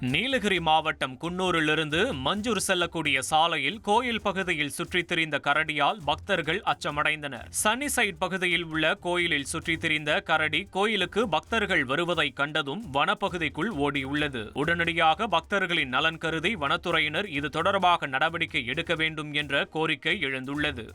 நீலகிரி மாவட்டம் குன்னூரிலிருந்து மஞ்சூர் செல்லக்கூடிய சாலையில் கோயில் பகுதியில் சுற்றித் திரிந்த கரடியால் பக்தர்கள் அச்சமடைந்தனர். சனி சைட் பகுதியில் உள்ள கோயிலில் சுற்றித் திரிந்த கரடி கோயிலுக்கு பக்தர்கள் வருவதை கண்டதும் வனப்பகுதிக்குள் ஓடியுள்ளது. உடனடியாக பக்தர்களின் நலன் கருதி வனத்துறையினர் இது தொடர்பாக நடவடிக்கை எடுக்க வேண்டும் என்ற கோரிக்கை எழுந்துள்ளது.